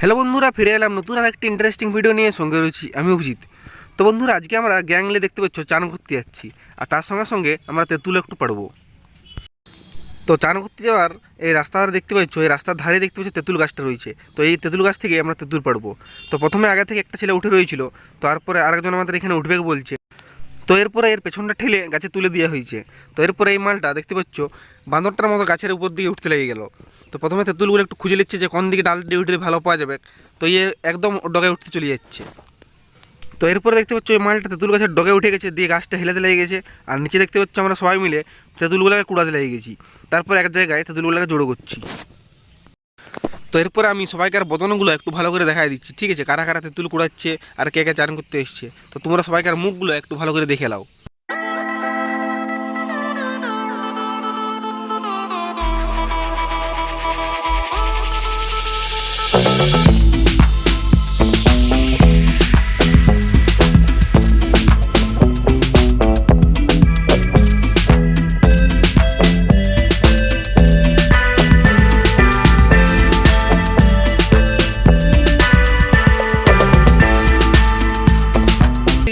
Hello বন্ধুরা, ফিরে এলাম নতুন আর একটি ইন্টারেস্টিং ভিডিও নিয়ে। সঙ্গে রয়েছি আমি অভিজিৎ। তো বন্ধুরা, আজকে আমরা গ্যাংলে দেখতে পাচ্ছ চান করতে যাচ্ছি, আর তার সঙ্গে সঙ্গে আমরা তেঁতুল একটু পাড়বো তো চান করতে যাওয়ার এই রাস্তাটা দেখতে পাচ্ছ, এই রাস্তার ধারে দেখতে পাচ্ছ তেঁতুল গাছটা রয়েছে। তো এই তেঁতুল গাছ থেকে আমরা তেঁতুল পাড়বো তো প্রথমে আগে থেকে একটা ছেলে উঠে রয়েছিল, তারপরে আরেকজন আমাদের এখানে উঠবে বলছে। তো এরপরে এর পেছনটা ঠেলে গাছে তুলে দেওয়া হয়েছে। তো এরপরে এই মালটা দেখতে পাচ্ছ, বাঁদরটার মতো গাছের উপর দিকে উঠতে লেগে গেল। তো প্রথমে তেঁতুলগুলো একটু খুঁজে নিচ্ছে যে কোন দিকে ডাল দিয়ে উঠলে ভালো পাওয়া যাবে। তো ইয়ে একদম ডগে উঠতে চলে যাচ্ছে। তো এরপরে দেখতে পাচ্ছ ওই মালটা তেঁতুল গাছের ডগে উঠে গেছে, দিয়ে গাছটা হেলাতে লেগে গেছে। আর নিচে দেখতে পাচ্ছ আমরা সবাই মিলে তেঁতুলগুলোকে কুড়াতে লেগে গেছি। তারপর এক জায়গায় তেঁতুলগুলোকে জড়ো করছি। তো এরপরে আমি সবাইকার বদনগুলো একটু ভালো করে দেখাই দিচ্ছি। ঠিক আছে, কারা কারা তেঁতুল কুড়াচ্ছে আর কে কে চান করতে এসছে। তো তোমরা সবাইকার মুখগুলো একটু ভালো করে দেখে নাও।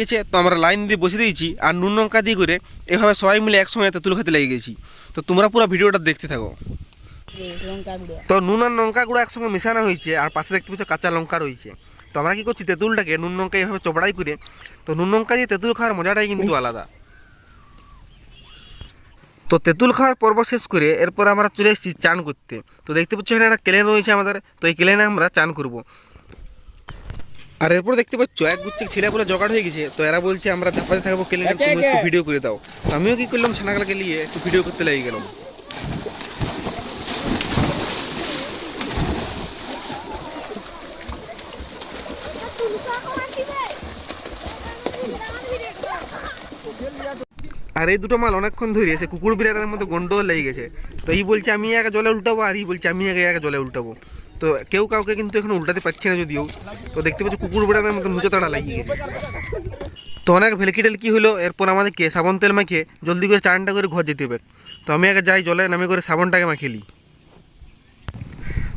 আছে তো আমরা লাইন দিয়ে বসে দিয়েছি আর নুন লঙ্কা দিয়ে করে এভাবে সবাই মিলে একসঙ্গে তেঁতুল খেতে লেগে গেছি। তো তোমরা পুরো ভিডিওটা দেখতে থাকো। তো নুন আর লঙ্কা গুঁড়ো একসঙ্গে মেশানো হয়েছে আর পাশে দেখতে পাচ্ছ কাঁচা লঙ্কা রয়েছে। তো আমরা কী করছি তেঁতুলটাকে নুন লঙ্কা এইভাবে চপড়াই করে তো নুন লঙ্কা দিয়ে তেঁতুল খাওয়ার মজাটাই কিন্তু আলাদা। তো তেঁতুল খাওয়ার পর্ব শেষ করে এরপর আমরা চলে এসেছি চান করতে। তো দেখতে পাচ্ছ এখানে একটা কেলেন রয়েছে আমাদের তো এই কেলেনে আমরা চান করব। আর এরপর দেখতে পাচ্ছ এক গুচ্ছে ছেলে বলে জোগাড় হয়ে গেছে। তো এরা বলছে আমরা ধাপাতে থাকব কেলে তুমি একটু ভিডিও করে দাও। তো আমিও কি করলাম ছানাগুলোকে নিয়ে একটু ভিডিও করতে লেগে গেলাম। আর এই দুটো মাল অনেকক্ষণ ধরে সে কুকুর বিড়ালের মধ্যে গন্ডগোল লেগে গেছে। তো এই বলছে আমি একা জলে উল্টাবো আর এই বলছে আমি আগে আগে জলে উল্টাবো। তো কেউ কাউকে কিন্তু এখন উল্টাতে পারছে না যদিও। তো দেখতে পাচ্ছি কুকুর বিড়ালের মতো মুচো তাড়া লাগিয়ে গেছে। তো অনেক ভেলকি টেলকি হলো? এরপর আমাদেরকে সাবন তেল মাখিয়ে জলদি করে চানটা করে ঘর যেতে হবে। তো আমি আগে যাই, জলে নামে করে সাবনটাকে মাখিয়ে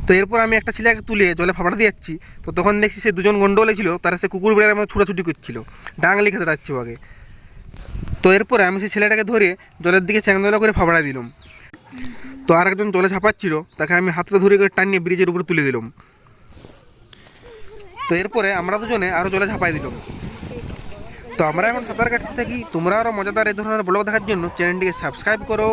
তো এরপর আমি একটা ছেলেকে তুলে জলে ফাপড়া দিয়ে যাচ্ছি। তো তখন দেখছি সে দুজন গন্ডগোলে ছিল, তারা সে কুকুর বেড়ার মতো ছুটাছুটি করছিল। ডাঙালি খেতে যাচ্ছে আগে। তো এরপরে আমি সেই ছেলেটাকে ধরে জলের দিকে চ্যাংদোলা করে ফাবড়া দিলাম। তো আর একজন জলে ছাপাচ্ছিল তাকে আমি হাতটা ধরে টানিয়ে ব্রিজের উপরে তুলে দিলাম। তো এরপরে আমরা দুজনে আরও জলে ছাপাই দিলাম। তো আমরা এখন সাঁতার কাটতে থাকি। তোমরা আরও মজাদার এই ধরনের ব্লগ দেখার জন্য চ্যানেলটিকে সাবস্ক্রাইব করো।